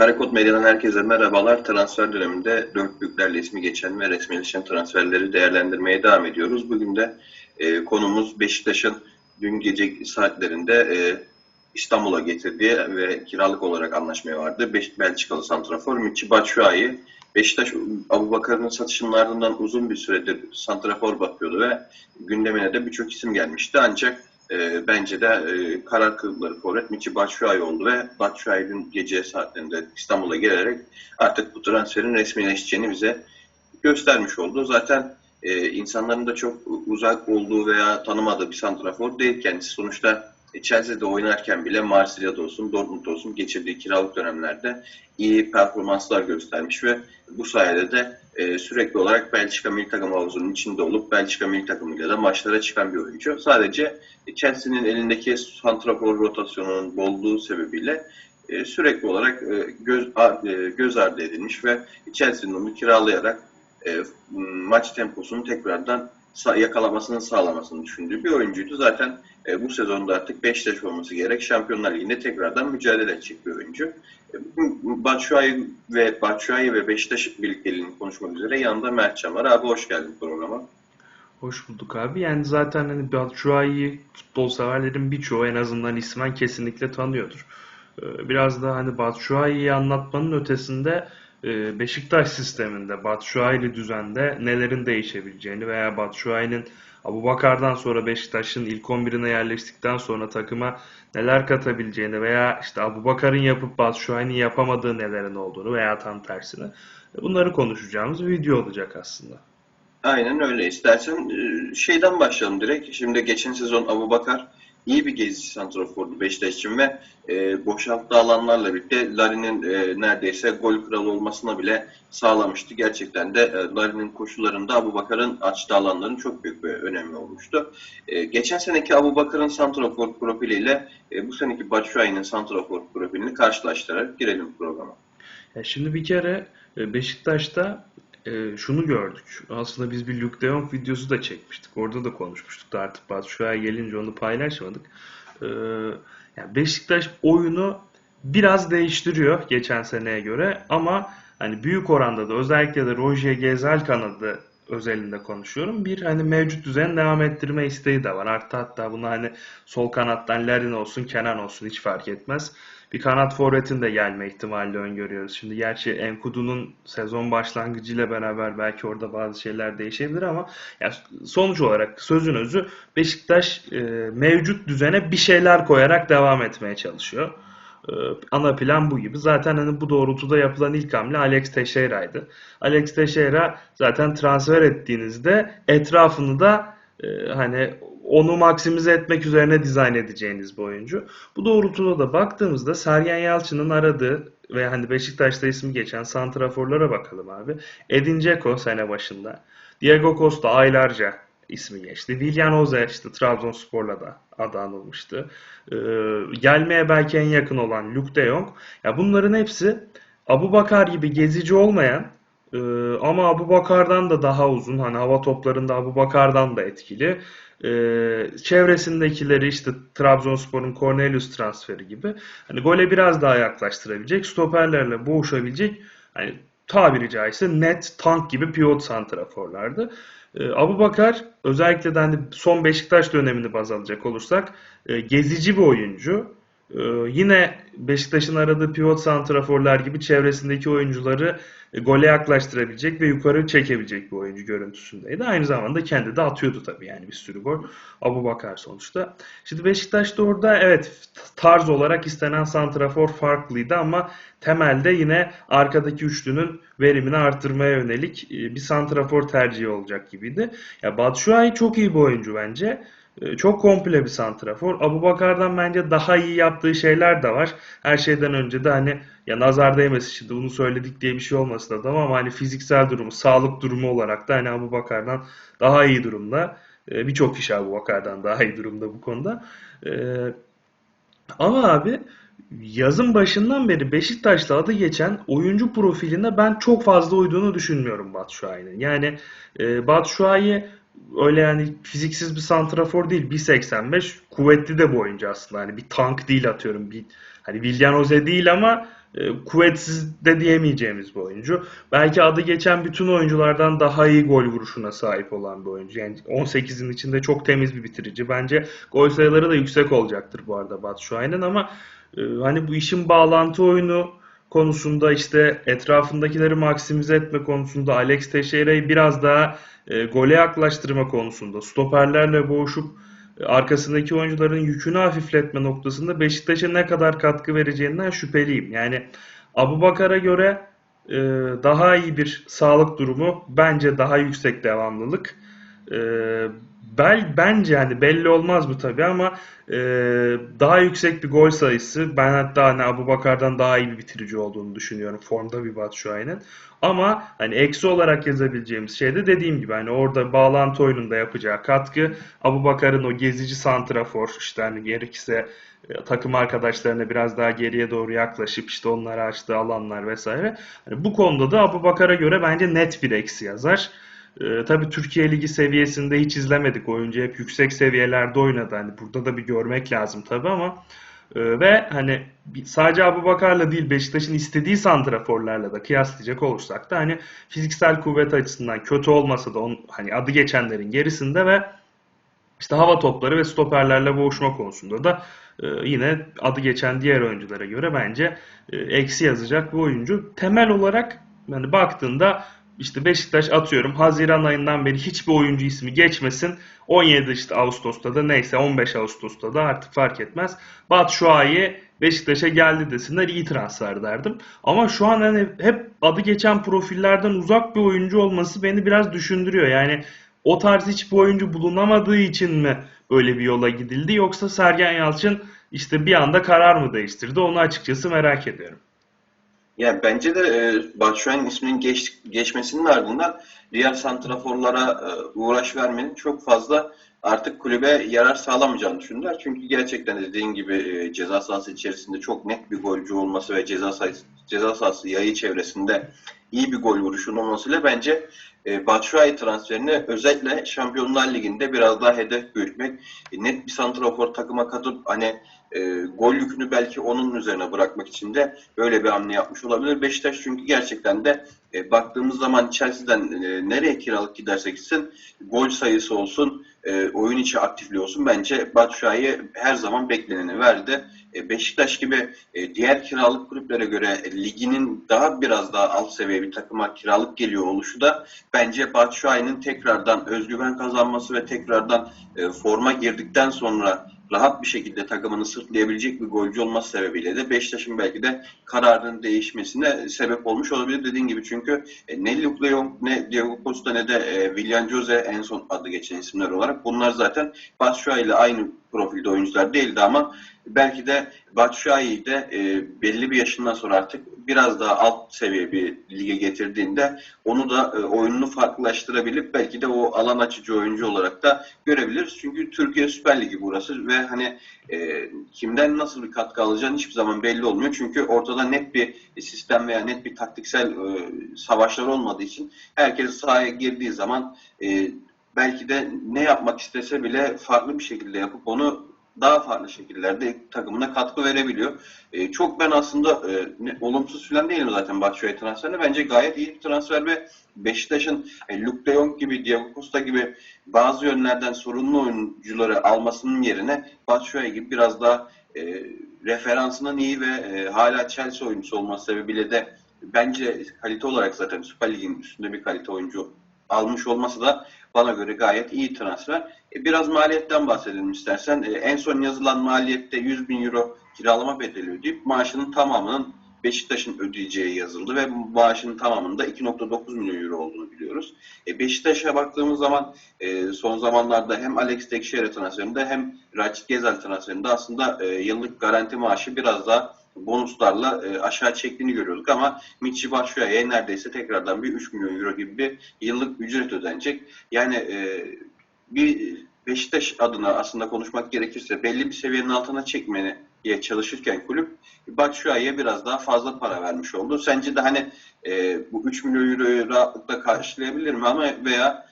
Karakod Medya'dan herkese merhabalar. Transfer döneminde dört büyüklerle ismi geçen ve resmileşen transferleri değerlendirmeye devam ediyoruz. Bugün de e, konumuz Beşiktaş'ın dün gece saatlerinde e, İstanbul'a getirdiği ve kiralık olarak anlaşmaya vardı. Beş, Belçikalı santrafor Michi Batshuayi. Beşiktaş Abubakar'ın satışının ardından uzun bir süredir santrafor bakıyordu ve gündemine de birçok isim gelmişti. Ancak e, bence de e, karar kıldıkları forvet Michi Batshuayi oldu ve Batshuayi'nin gece saatlerinde İstanbul'a gelerek artık bu transferin resmileşeceğini bize göstermiş oldu. Zaten e, insanların da çok uzak olduğu veya tanımadığı bir santrafor değil kendisi. Sonuçta e, Chelsea'de oynarken bile Marsilya'da olsun, Dortmund'da olsun geçirdiği kiralık dönemlerde iyi performanslar göstermiş ve bu sayede de e, sürekli olarak Belçika milli takım havuzunun içinde olup Belçika milli takımıyla da maçlara çıkan bir oyuncu. Sadece Chelsea'nin elindeki santrafor rotasyonunun bolluğu sebebiyle e, sürekli olarak e, göz, a- e, göz ardı edilmiş ve Chelsea'nin onu kiralayarak e, maç temposunu tekrardan sa- yakalamasını sağlamasını düşündüğü bir oyuncuydu. Zaten e, bu sezonda artık Beşiktaş olması gerek Şampiyonlar Ligi'nde tekrardan mücadele edecek bir oyuncu. E, Batshuayi ve Batshuayi ve Beşiktaş birlikteliğini konuşmak üzere yanında Mert Can var. Abi hoş geldin programa. Hoş bulduk abi. Yani zaten hani Batshuayi'yi futbol severlerin birçoğu en azından ismen kesinlikle tanıyordur. Ee, Biraz da hani Batshuayi'yi anlatmanın ötesinde Beşiktaş sisteminde, Batshuayi'li düzende nelerin değişebileceğini veya Batshuayi'nin Abubakar'dan sonra Beşiktaş'ın ilk 11'ine yerleştikten sonra takıma neler katabileceğini veya işte Abubakar'ın yapıp Batshuayi'nin yapamadığı nelerin olduğunu veya tam tersine bunları konuşacağımız bir video olacak aslında. Aynen öyle. İstersen e, şeyden başlayalım direkt. Şimdi geçen sezon Abubakar iyi bir gezici santrafordu Beşiktaş için ve e, boşalttığı alanlarla birlikte Larin'in e, neredeyse gol kralı olmasına bile sağlamıştı. Gerçekten de e, Larin'in koşularında Abubakar'ın açtığı alanların çok büyük bir önemi olmuştu. E, geçen seneki Abubakar'ın santrafor profiliyle e, bu seneki Batshuayi'nin santrafor profilini karşılaştırarak girelim programa. Ya şimdi bir kere e, Beşiktaş'ta e, şunu gördük. Aslında biz bir Luke de videosu da çekmiştik. Orada da konuşmuştuk da artık Batshuayi gelince onu paylaşmadık. E, yani Beşiktaş oyunu biraz değiştiriyor geçen seneye göre ama hani büyük oranda da özellikle de Roger Gezel kanadı özelinde konuşuyorum. Bir hani mevcut düzeni devam ettirme isteği de var. Artı hatta bunu hani sol kanattan Larin olsun, Kenan olsun hiç fark etmez. Bir kanat forvetin de gelme ihtimali öngörüyoruz. Şimdi gerçi Enkudu'nun sezon başlangıcıyla beraber belki orada bazı şeyler değişebilir ama yani sonuç olarak sözün özü Beşiktaş e, mevcut düzene bir şeyler koyarak devam etmeye çalışıyor. E, ana plan bu gibi. Zaten hani bu doğrultuda yapılan ilk hamle Alex Teixeira'ydı. Alex Teixeira zaten transfer ettiğinizde etrafını da e, hani onu maksimize etmek üzerine dizayn edeceğiniz bir oyuncu. Bu doğrultuda da baktığımızda Sergen Yalçın'ın aradığı ve hani Beşiktaş'ta ismi geçen santraforlara bakalım abi. Edin Dzeko sene başında. Diego Costa aylarca ismi geçti. Willian Ozer işte Trabzonspor'la da adı anılmıştı. Ee, gelmeye belki en yakın olan Luke de Jong. Ya bunların hepsi Abubakar gibi gezici olmayan e, ama Abubakar'dan da daha uzun hani hava toplarında Abubakar'dan da etkili. E, çevresindekileri işte Trabzonspor'un Cornelius transferi gibi hani gole biraz daha yaklaştırabilecek, stoperlerle boğuşabilecek hani tabiri caizse net tank gibi pivot santraforlardı. E, Abubakar özellikle de hani son Beşiktaş dönemini baz alacak olursak e, gezici bir oyuncu. E, yine Beşiktaş'ın aradığı pivot santraforlar gibi çevresindeki oyuncuları e, gole yaklaştırabilecek ve yukarı çekebilecek bir oyuncu görüntüsündeydi. Aynı zamanda kendi de atıyordu tabii yani bir sürü gol. Abubakar sonuçta. Şimdi Beşiktaş'ta orada evet tarz olarak istenen santrafor farklıydı ama temelde yine arkadaki üçlünün verimini artırmaya yönelik e, bir santrafor tercihi olacak gibiydi. Ya Batshuayi çok iyi bir oyuncu bence. E, Çok komple bir santrafor. Abubakar'dan bence daha iyi yaptığı şeyler de var. Her şeyden önce de hani ya nazar değmesin şimdi bunu söyledik diye bir şey olmasın adam ama hani fiziksel durumu, sağlık durumu olarak da hani Abubakar'dan daha iyi durumda. E, Birçok kişi Abubakar'dan daha iyi durumda bu konuda. E, ama abi yazın başından beri Beşiktaş'ta adı geçen oyuncu profiline ben çok fazla uyduğunu düşünmüyorum Batshuayi'nin. Yani e, Batshuayi öyle yani fiziksiz bir santrafor değil. 1.85 kuvvetli de bir oyuncu aslında. Hani bir tank değil atıyorum. Bir, hani Willian Jose değil ama e, kuvvetsiz de diyemeyeceğimiz bir oyuncu. Belki adı geçen bütün oyunculardan daha iyi gol vuruşuna sahip olan bir oyuncu. Yani 18'in içinde çok temiz bir bitirici. Bence gol sayıları da yüksek olacaktır bu arada Batshuayi'nin ama e, hani bu işin bağlantı oyunu konusunda işte etrafındakileri maksimize etme konusunda Alex Teixeira'yı biraz daha e, gole yaklaştırma konusunda stoperlerle boğuşup e, arkasındaki oyuncuların yükünü hafifletme noktasında Beşiktaş'a ne kadar katkı vereceğinden şüpheliyim. Yani Abubakar'a göre e, daha iyi bir sağlık durumu, bence daha yüksek devamlılık. E, bel, bence yani belli olmaz bu tabii ama e, daha yüksek bir gol sayısı. Ben hatta hani Abubakar'dan daha iyi bir bitirici olduğunu düşünüyorum. Formda bir Batshuayi'nin. Ama hani eksi olarak yazabileceğimiz şey de dediğim gibi hani orada bağlantı oyununda yapacağı katkı Abubakar'ın o gezici santrafor işte hani gerekirse e, takım arkadaşlarına biraz daha geriye doğru yaklaşıp işte onlara açtığı alanlar vesaire. Hani bu konuda da Abubakar'a göre bence net bir eksi yazar. Ee, tabii Türkiye Ligi seviyesinde hiç izlemedik. Oyuncu hep yüksek seviyelerde oynadı. Hani burada da bir görmek lazım tabii ama e, ve hani sadece Abubakar'la değil Beşiktaş'ın istediği santraforlarla da kıyaslayacak olursak da hani fiziksel kuvvet açısından kötü olmasa da onun hani adı geçenlerin gerisinde ve işte hava topları ve stoperlerle boğuşma konusunda da e, yine adı geçen diğer oyunculara göre bence e, eksi yazacak bir oyuncu. Temel olarak yani baktığında işte Beşiktaş atıyorum Haziran ayından beri hiçbir oyuncu ismi geçmesin. 17 işte Ağustos'ta da neyse 15 Ağustos'ta da artık fark etmez. Batshuayi Beşiktaş'a geldi desinler iyi transfer derdim. Ama şu an hani hep adı geçen profillerden uzak bir oyuncu olması beni biraz düşündürüyor. Yani o tarz hiçbir oyuncu bulunamadığı için mi böyle bir yola gidildi yoksa Sergen Yalçın işte bir anda karar mı değiştirdi onu açıkçası merak ediyorum. Yani bence de e, Batshuayi'nin isminin geç, geçmesinin ardından diğer santraforlara e, uğraş vermenin çok fazla artık kulübe yarar sağlamayacağını düşündüler. Çünkü gerçekten dediğin gibi e, ceza sahası içerisinde çok net bir golcü olması ve ceza sahası, ceza sahası yayı çevresinde iyi bir gol vuruşunun olmasıyla bence e, Batshuayi transferini özellikle Şampiyonlar Ligi'nde biraz daha hedef büyütmek, e, net bir santrafor takıma katıp hani e, gol yükünü belki onun üzerine bırakmak için de böyle bir hamle yapmış olabilir. Beşiktaş çünkü gerçekten de e, baktığımız zaman Chelsea'den e, nereye kiralık gidersek gitsin gol sayısı olsun, e, oyun içi aktifliği olsun bence Batshuayi her zaman bekleneni verdi. E, Beşiktaş gibi e, diğer kiralık kulüplere göre e, liginin daha biraz daha alt seviye bir takıma kiralık geliyor oluşu da bence Batshuayi'nin tekrardan özgüven kazanması ve tekrardan e, forma girdikten sonra rahat bir şekilde takımını sırtlayabilecek bir golcü olması sebebiyle de Beşiktaş'ın belki de kararının değişmesine sebep olmuş olabilir dediğin gibi. Çünkü e, ne Luke de Jong ne Diego Costa ne de e, Willian Jose en son adı geçen isimler olarak. Bunlar zaten Batshuayi ile aynı profilde oyuncular değildi ama belki de Batshuayi'yi de e, belli bir yaşından sonra artık biraz daha alt seviye bir lige getirdiğinde onu da e, oyununu farklılaştırabilip belki de o alan açıcı oyuncu olarak da görebiliriz. Çünkü Türkiye Süper Ligi burası ve hani e, kimden nasıl bir katkı alacağını hiçbir zaman belli olmuyor. Çünkü ortada net bir sistem veya net bir taktiksel e, savaşlar olmadığı için herkes sahaya girdiği zaman e, belki de ne yapmak istese bile farklı bir şekilde yapıp onu daha farklı şekillerde takımına katkı verebiliyor. E, çok ben aslında e, ne- olumsuz falan değilim zaten Batshuayi transferine. Bence gayet iyi bir transfer ve Beşiktaş'ın e, Luke de Jong gibi, Diego Costa gibi bazı yönlerden sorunlu oyuncuları almasının yerine Batshuayi gibi biraz daha e, referansının iyi ve e, hala Chelsea oyuncusu olması sebebiyle de bence kalite olarak zaten Süper Lig'in üstünde bir kalite oyuncu almış olması da bana göre gayet iyi transfer. E, Biraz maliyetten bahsedelim istersen. E, En son yazılan maliyette 100 bin euro kiralama bedeli ödeyip maaşının tamamının Beşiktaş'ın ödeyeceği yazıldı ve maaşının tamamında 2.9 milyon euro olduğunu biliyoruz. E, Beşiktaş'a baktığımız zaman son zamanlarda hem Alex Teixeira transferinde hem Raçit Gezel transferinde aslında yıllık garanti maaşı biraz daha bonuslarla e, aşağı çektiğini görüyorduk ama Michi Batshuayi'ye neredeyse tekrardan bir 3 milyon euro gibi bir yıllık ücret ödenecek. Yani e, bir Beşiktaş adına aslında konuşmak gerekirse belli bir seviyenin altına çekmeye çalışırken kulüp Batshuayi'ye biraz daha fazla para vermiş oldu. Sence de hani e, bu 3 milyon euroyu rahatlıkla karşılayabilir mi ama veya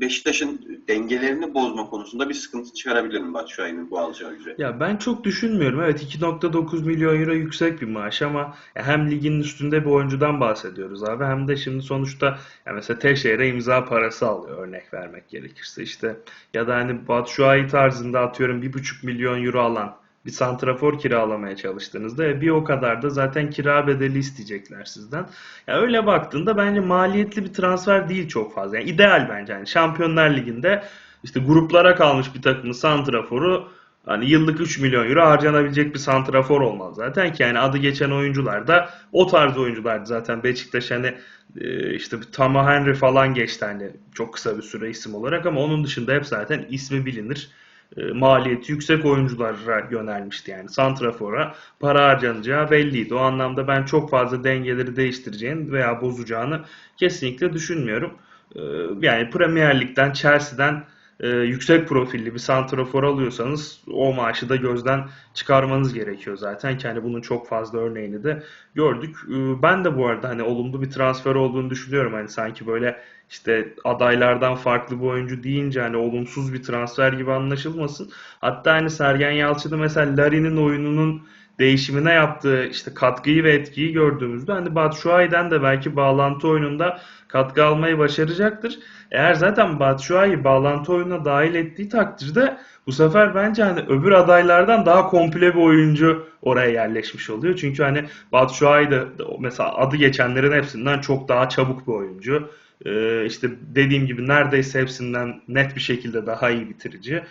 Beşiktaş'ın dengelerini bozma konusunda bir sıkıntı çıkarabilir mi Batshuayi'nin bu alacağı ücret? Ya ben çok düşünmüyorum. Evet 2.9 milyon euro yüksek bir maaş ama hem ligin üstünde bir oyuncudan bahsediyoruz abi hem de şimdi sonuçta ya mesela Teixeira imza parası alıyor örnek vermek gerekirse işte ya da hani Batshuayi tarzında atıyorum 1.5 milyon euro alan bir santrafor kiralamaya çalıştığınızda e, bir o kadar da zaten kira bedeli isteyecekler sizden. Ya öyle baktığında bence maliyetli bir transfer değil çok fazla. Yani ideal bence. Yani Şampiyonlar Ligi'nde işte gruplara kalmış bir takımın santraforu hani yıllık 3 milyon euro harcanabilecek bir santrafor olmaz zaten ki yani adı geçen oyuncular da o tarz oyunculardı zaten Beşiktaş hani e, işte Tama Henry falan geçti hani çok kısa bir süre isim olarak ama onun dışında hep zaten ismi bilinir maliyeti yüksek oyunculara yönelmişti yani. Santrafor'a para harcanacağı belliydi. O anlamda ben çok fazla dengeleri değiştireceğini veya bozacağını kesinlikle düşünmüyorum. E, Yani Premier Lig'den, Chelsea'den e, yüksek profilli bir santrafor alıyorsanız o maaşı da gözden çıkarmanız gerekiyor zaten. ki hani bunun çok fazla örneğini de gördük. E, Ben de bu arada hani olumlu bir transfer olduğunu düşünüyorum. Hani sanki böyle işte adaylardan farklı bir oyuncu deyince hani olumsuz bir transfer gibi anlaşılmasın. Hatta hani Sergen Yalçın'ı mesela Larin'in oyununun değişimine yaptığı işte katkıyı ve etkiyi gördüğümüzde hani Batshuayi'den de belki bağlantı oyununda katkı almayı başaracaktır. Eğer zaten Batshuayi bağlantı oyununa dahil ettiği takdirde bu sefer bence hani öbür adaylardan daha komple bir oyuncu oraya yerleşmiş oluyor. Çünkü hani Batshuayi de mesela adı geçenlerin hepsinden çok daha çabuk bir oyuncu. Ee, işte dediğim gibi neredeyse hepsinden net bir şekilde daha iyi bitirici.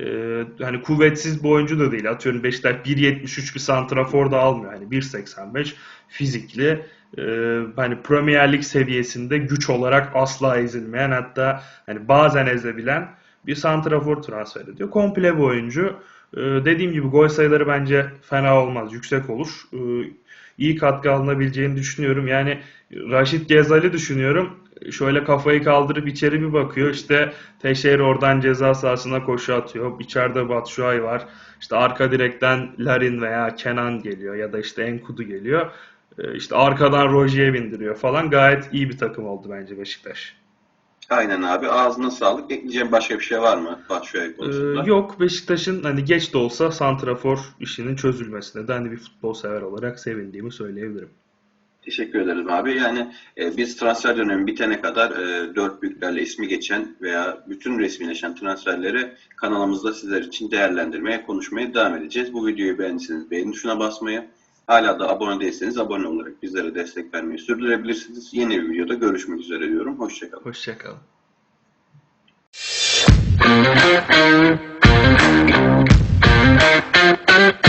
Ee, hani kuvvetsiz bir oyuncu da değil. Atıyorum Beşiktaş 1.73 bir santrafor da almıyor. Hani 1.85 fizikli. Ee, hani Premier Lig seviyesinde güç olarak asla ezilmeyen hatta hani bazen ezebilen bir santrafor transfer ediyor. Komple bir oyuncu. Dediğim gibi gol sayıları bence fena olmaz. Yüksek olur. Ee, iyi katkı alınabileceğini düşünüyorum. Yani Raşit Gezal'i düşünüyorum. Şöyle kafayı kaldırıp içeri bir bakıyor. İşte Teixeira oradan ceza sahasına koşu atıyor. İçeride Batshuayi var. İşte arka direkten Larin veya Kenan geliyor ya da işte Enkudu geliyor. Ee, İşte arkadan Roji'ye bindiriyor falan. Gayet iyi bir takım oldu bence Beşiktaş. Aynen abi. Ağzına sağlık. Ekleyeceğim başka bir şey var mı Batshuayi Ee, konusunda? yok Beşiktaş'ın hani geç de olsa santrafor işinin çözülmesine de hani bir futbol sever olarak sevindiğimi söyleyebilirim. Teşekkür ederiz abi. Yani e, biz transfer dönemi bitene kadar e, dört büyüklerle ismi geçen veya bütün resmileşen transferleri kanalımızda sizler için değerlendirmeye, konuşmaya devam edeceğiz. Bu videoyu beğendiyseniz beğeni tuşuna basmayı, hala da abone değilseniz abone olarak bizlere destek vermeyi sürdürebilirsiniz. Yeni bir videoda görüşmek üzere diyorum. Hoşçakalın. Hoşçakalın. Thank.